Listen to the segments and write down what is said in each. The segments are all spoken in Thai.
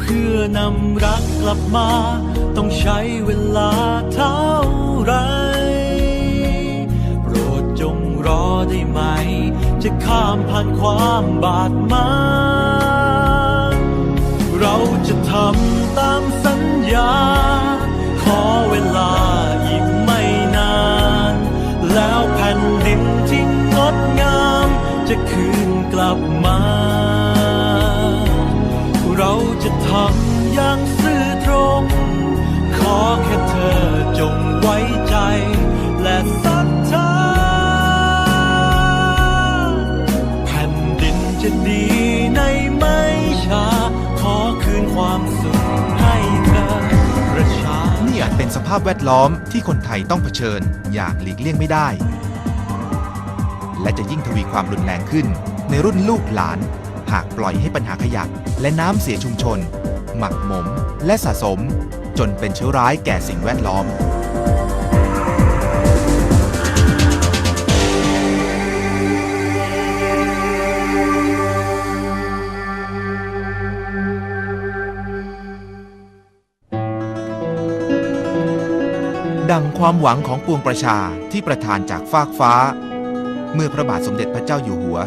เพื่อนำรักกลับมา ต้องใช้เวลาเท่าไร โปรดจงรอได้ไหม จะข้ามผ่านความบาดหมาง จะทำอย่างซื่อตรง ขอแค่เธอจงไว้ใจ และศรัทธาแผ่นดินจะดีในไม่ช้า ขอคืนความสุขให้เธอประชานี่อาจเป็นสภาพแวดล้อมที่คนไทยต้องเผชิญอย่างหลีกเลี่ยงไม่ได้ และจะยิ่งทวีความรุนแรงขึ้นในรุ่นลูกหลาน หากปล่อยให้ปัญหาขยะ และน้ำเสียชุมชน หมักหมม และสะสม จนเป็นเชื้อร้ายแก่สิ่งแวดล้อม ดังความหวังของปวงประชาที่ประทานจากฟากฟ้า เมื่อพระบาทสมเด็จพระเจ้าอยู่หัว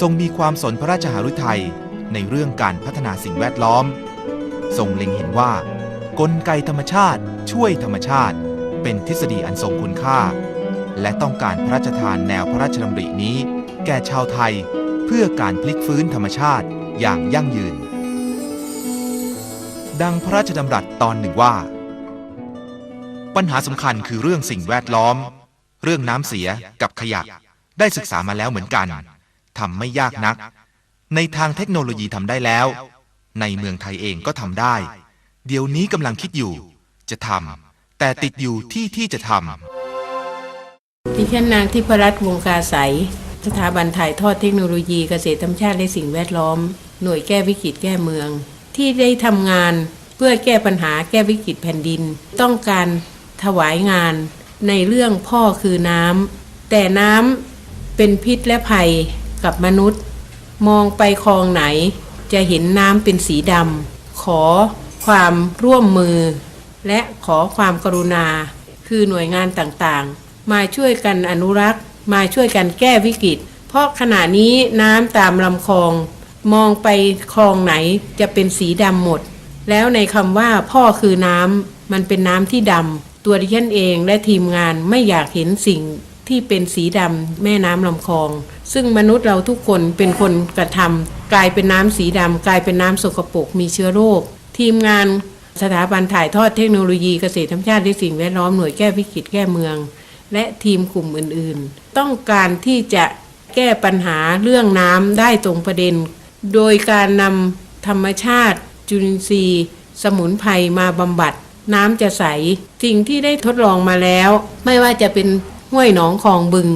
ทรงมีความสนพระราชหฤทัยในเรื่องการพัฒนาสิ่งแวดล้อม ทรงเล็งเห็นว่า กลไกธรรมชาติ ช่วยธรรมชาติ เป็นทฤษฎีอันทรงคุณค่า และต้องการพระราชทานแนวพระราชดำรินี้ แก่ชาวไทย เพื่อการพลิกฟื้นธรรมชาติอย่างยั่งยืน ดังพระราชดำรัสตอนหนึ่งว่า ปัญหาสำคัญคือเรื่องสิ่งแวดล้อม เรื่องน้ำเสียกับขยะได้ศึกษามาแล้วเหมือนกัน ทำไม่ยากนัก ในทางเทคโนโลยีทำได้แล้ว ในเมืองไทยเองก็ทำได้ เดี๋ยวนี้กำลังคิดอยู่ จะทำแต่ติดอยู่ที่ที่จะทำดิฉันนางทิพรัตน์วงกาใสยสถาบันถ่ายทอดเทคโนโลยีเกษตรธรรมชาติและสิ่งแวดล้อม หน่วยแก้วิกฤตแก้เมือง ที่ได้ทำงานเพื่อแก้ปัญหาแก้วิกฤตแผ่นดิน ต้องการถวายงานในเรื่องพ่อคือน้ำแต่น้ำเป็นพิษและภัย กับมนุษย์ มองไปคลองไหน จะเห็นน้ำเป็นสีดำขอความร่วมมือ และขอความกรุณา คือหน่วยงานต่างๆ มาช่วยกันอนุรักษ์ มาช่วยกันแก้วิกฤต เพราะขณะนี้น้ำตามลำคลอง มองไปคลองไหนจะเป็นสีดำหมด แล้วในคำว่าพ่อคือน้ำมันเป็นน้ำที่ดำตัวดิฉันเองและทีมงานไม่อยากเห็นสิ่ง ที่เป็นสีดำแม่น้ำลำคลอง ซึ่งมนุษย์เราทุกคนเป็นคนกระทำกลายเป็นน้ำสีดำกลายเป็นน้ำสกปรกมีเชื้อโรค ทีมงานสถาบันถ่ายทอดเทคโนโลยีเกษตรธรรมชาติและสิ่งแวดล้อมหน่วยแก้วิกฤตแก้เมือง และทีมกลุ่มอื่นๆ ต้องการที่จะแก้ปัญหาเรื่องน้ำได้ตรงประเด็น โดยการนำธรรมชาติ จุลินทรีย์ สมุนไพรมาบำบัด น้ำจะใส สิ่งที่ได้ทดลองมาแล้ว ไม่ว่าจะเป็น ห้วยหนองคลองบึง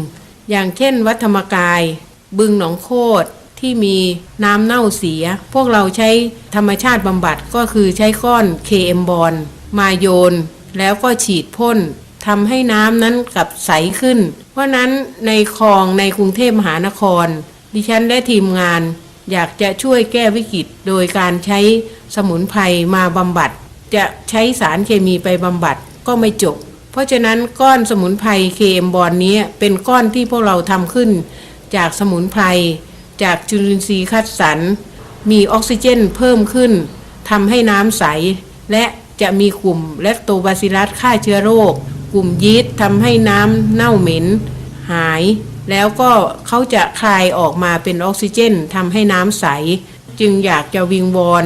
อย่างเช่น วัดธรรมกาย บึงหนองโคดที่มีน้ำเน่าเสีย พวกเราใช้ธรรมชาติบำบัดก็คือใช้ก้อน KM บอลมาโยน แล้วก็ฉีดพ่นทำให้น้ำนั้นกลับใสขึ้น เพราะนั้นในคลองในกรุงเทพมหานคร ดิฉันและทีมงาน อยากจะช่วยแก้วิกฤตโดยการใช้สมุนไพรมาบำบัด จะใช้สารเคมีไปบำบัดก็ไม่จบ เพราะฉะนั้นก้อนสมุนไพรเคมบอลนี้เป็นก้อนที่พวกเราทำขึ้น จากสมุนไพรจากจุลินทรีย์คัดสรรมีออกซิเจนเพิ่มขึ้นทำให้น้ำใส และจะมีกลุ่มแลคโตบาซิลัสฆ่าเชื้อโรค กลุ่มยีสต์ทำให้น้ำเน่าเหม็น หาย แล้วก็เขาจะคลายออกมาเป็นออกซิเจนทำให้น้ำใส จึงอยากจะวิงวอน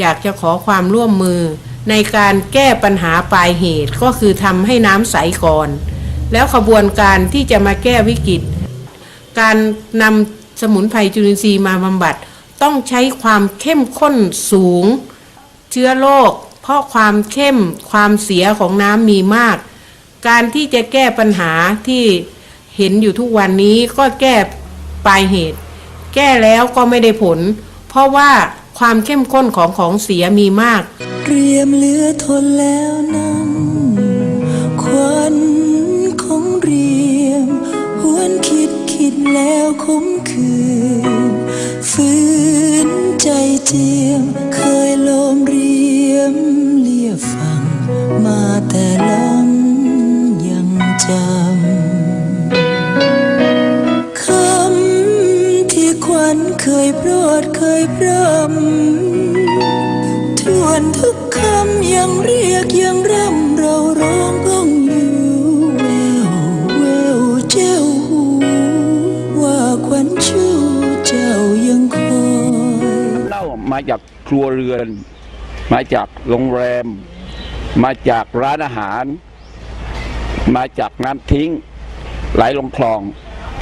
อยากจะขอความร่วมมือ ในการแก้ปัญหาปลายเหตุก็คือทำให้น้ำใสก่อน แล้วขบวนการที่จะมาแก้วิกฤต การนำสมุนไพรจุลินทรีย์มาบำบัด ต้องใช้ความเข้มข้นสูง เชื้อโรคเพราะความเข้มความเสียของน้ำมีมาก การที่จะแก้ปัญหาที่เห็นอยู่ทุกวันนี้ก็แก้ปลายเหตุ แก้แล้วก็ไม่ได้ผล เพราะว่า ความเข้มข้นของของเสียมีมากเรียมเหลือทนแล้วนั้น ควันของเรียมหวนคิดคิดแล้วคมคืนฝืนใจ เคยพร่ำทวนทุกคำยังเรียกยังร่ำเราร้องก้องอยู่แววแววเจ้าหูว่าควันชูเจ้ายังคอยเล้ามาจากครัวเรือน มาจากโรงแรม มาจากร้านอาหาร มาจากน้ำทิ้ง ไหลลงคลอง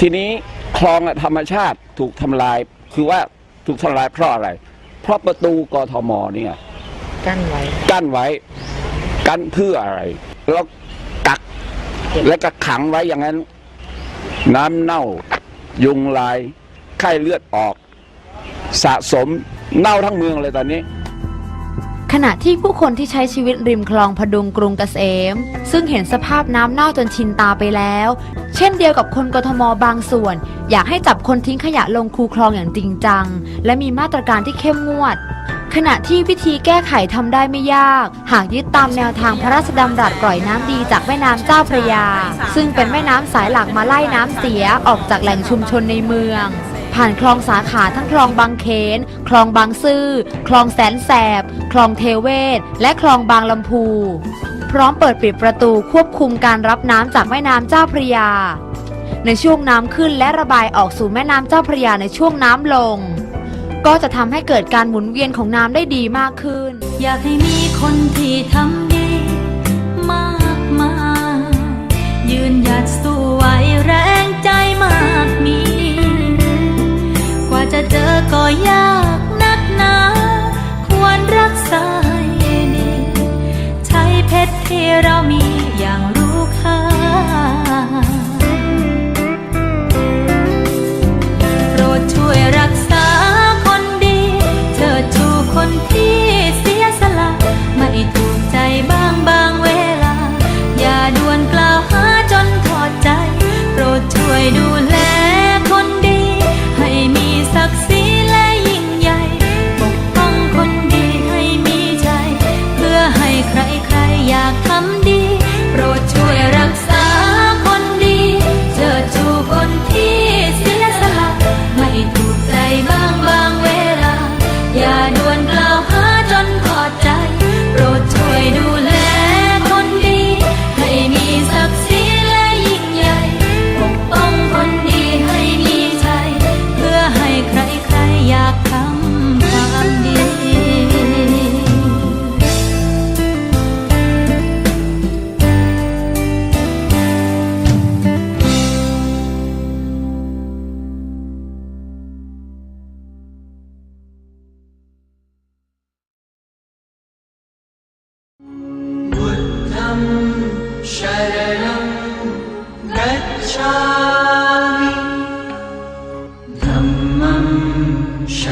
ทีนี้คลองธรรมชาติถูกทำลายคือว่า ถูกทำลายเพราะอะไร เพราะประตูกทมเนี่ยกั้นไว้กั้นไว้กั้นเพื่ออะไร แล้วกักและก็ขังไว้อย่างนั้น น้ำเน่ายุงลายไข้เลือดออก สะสมเน่าทั้งเมืองเลยตอนนี้ขณะที่ผู้คนที่ใช้ชีวิตริมคลองพดุงกรุงเกษม ซึ่งเห็นสภาพน้ำเน่าจนชินตาไปแล้ว เช่นเดียวกับคนกทมบางส่วน อยากให้จับคนทิ้งขยะลงคูคลองอย่างจริงจัง และมีมาตรการที่เข้มงวด ขณะที่วิธีแก้ไขทำได้ไม่ยาก หากยึดตามแนวทางพระราชดำรัสปล่อยน้ำดีจากแม่น้ำเจ้าพระยา ซึ่งเป็นแม่น้ำสายหลักมาไล่น้ำเสียออกจากแหล่งชุมชนในเมือง ผ่านคลองสาขาทั้งคลองบางเขน คลองบางซื่อ คลองแสนแสบ คลองเทเวศ และคลองบางลำพูพร้อมเปิดปิดประตูควบคุมการรับน้ำจากแม่น้ำเจ้าพระยา ในช่วงน้ำขึ้นและระบายออกสู่แม่น้ำเจ้าพระยาในช่วงน้ำลง ก็จะทำให้เกิดการหมุนเวียนของน้ำได้ดีมากขึ้น อยากให้มีคนที่ทำดีมากมายยืนหยัดสู้ไหวแรงใจมากมี กว่าจะเจอก็ยาก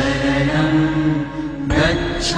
शरणं गच्छ